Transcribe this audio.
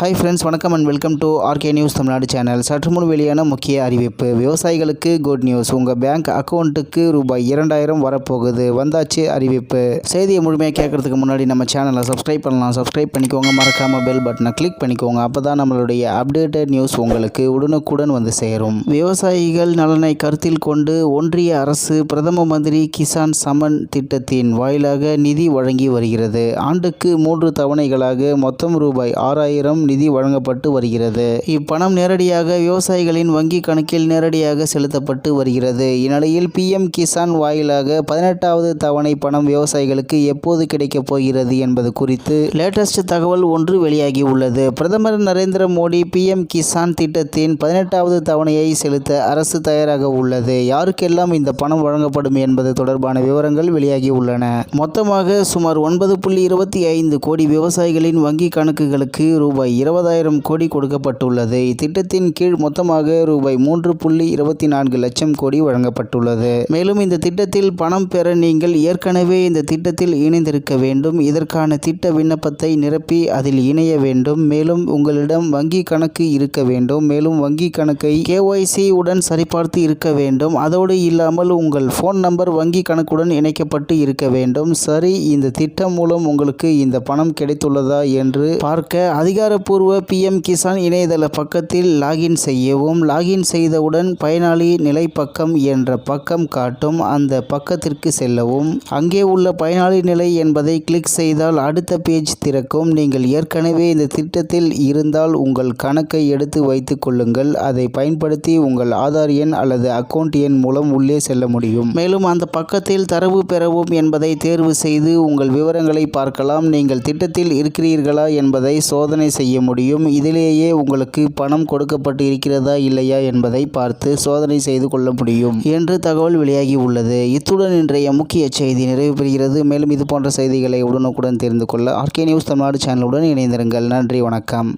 Hi friends வணக்கம் and welcome to RK news Tamil Nadu channel சற்று முன் வெளியான முக்கிய அறிவிப்பு. விவசாயிகளுக்கு குட் நியூஸ் உங்கள் பேங்க் அக்கௌண்ட்டுக்கு ரூபாய் இரண்டாயிரம் வரப்போகுது. வந்தாச்சு அறிவிப்பு. செய்தியை முழுமையாக கேட்கறதுக்கு முன்னாடி நம்ம சேனலை சப்ஸ்கிரைப் பண்ணலாம். சப்ஸ்கிரைப் பண்ணிக்கோங்க. மறக்காமல் பெல் பட்டனை கிளிக் பண்ணிக்கோங்க. அப்போ தான் நம்மளுடைய அப்டேட்டட் நியூஸ் உங்களுக்கு உடனுக்குடன் வந்து சேரும். விவசாயிகள் நலனை கருத்தில் கொண்டு ஒன்றிய அரசு பிரதம மந்திரி கிசான் சமன் திட்டத்தின் வாயிலாக நிதி வழங்கி வருகிறது. ஆண்டுக்கு மூன்று தவணைகளாக மொத்தம் ரூபாய் ஆறாயிரம் நிதி வழங்கப்பட்டு வருகிறது. இப்பணம் நேரடியாக விவசாயிகளின் வங்கி கணக்கில் நேரடியாக செலுத்தப்பட்டு வருகிறது. இந்நிலையில் பிஎம் கிசான் வாயிலாக பதினெட்டாவது தவணை பணம் விவசாயிகளுக்கு எப்போது கிடைக்கப் போகிறது என்பது குறித்து லேட்டஸ்ட் தகவல் ஒன்று வெளியாகி உள்ளது. பிரதமர் நரேந்திர மோடி பிஎம் கிசான் திட்டத்தின் பதினெட்டாவது தவணையை செலுத்த அரசு தயாராக உள்ளது. யாருக்கெல்லாம் இந்த பணம் வழங்கப்படும் என்பது தொடர்பான விவரங்கள் வெளியாகி உள்ளன. மொத்தமாக சுமார் ஒன்பது புள்ளி இருபத்தி ஐந்து கோடி விவசாயிகளின் வங்கி கணக்குகளுக்கு ரூபாய் இருபதாயிரம் கோடி கொடுக்கப்பட்டுள்ளது. இத்திட்டத்தின் கீழ் மொத்தமாக ரூபாய் மூன்று புள்ளி இருபத்தி நான்கு லட்சம் கோடி வழங்கப்பட்டுள்ளது. மேலும் இந்த திட்டத்தில் பணம் பெற நீங்கள் ஏற்கனவே இந்த திட்டத்தில் இணைந்திருக்க வேண்டும். இதற்கான திட்ட விண்ணப்பத்தை நிரப்பி அதில் இணைய வேண்டும். மேலும் உங்களிடம் வங்கி கணக்கு இருக்க வேண்டும். மேலும் வங்கி கணக்கை கேஒய்சி உடன் சரிபார்த்து இருக்க வேண்டும். அதோடு இல்லாமல் உங்கள் ஃபோன் நம்பர் வங்கி கணக்குடன் இணைக்கப்பட்டு இருக்க வேண்டும். சரி இந்த திட்டம் மூலம் உங்களுக்கு இந்த பணம் கிடைத்துள்ளதா என்று பார்க்க அதிகாரப்பூர்வ பிஎம் கிசான் இணையதள பக்கத்தில் லாகின் செய்யவும் லாகின் செய்தவுடன் பயனாளி நிலை பக்கம் என்ற பக்கம் காட்டும் அந்த பக்கத்திற்கு செல்லவும். அங்கே உள்ள பயனாளி நிலை என்பதை கிளிக் செய்தால் அடுத்த பேஜ் திறக்கும். நீங்கள் ஏற்கனவே இந்த திட்டத்தில் இருந்தால் உங்கள் கணக்கை எடுத்து வைத்துக் கொள்ளுங்கள். அதை பயன்படுத்தி உங்கள் ஆதார் எண் அல்லது அக்கவுண்ட் எண் மூலம் உள்ளே செல்ல முடியும். மேலும் அந்த பக்கத்தில் தரவு பெறவும் என்பதை தேர்வு செய்து உங்கள் விவரங்களை பார்க்கலாம். நீங்கள் திட்டத்தில் இருக்கிறீர்களா என்பதை சோதனை செய்ய செய்ய முடியும்? இதிலேயே உங்களுக்கு பணம் கொடுக்கப்பட்டு இருக்கிறதா இல்லையா என்பதை பார்த்து சோதனை செய்து கொள்ள முடியும் என்று தகவல் வெளியாகி உள்ளது. இத்துடன் இன்றைய முக்கிய செய்தி நிறைவு பெறுகிறது. மேலும் இது போன்ற செய்திகளை உடனுக்குடன் தெரிந்து கொள்ள ஆர்கே நியூஸ் தமிழ்நாடு சேனலுடன் இணைந்திருங்கள். நன்றி வணக்கம்.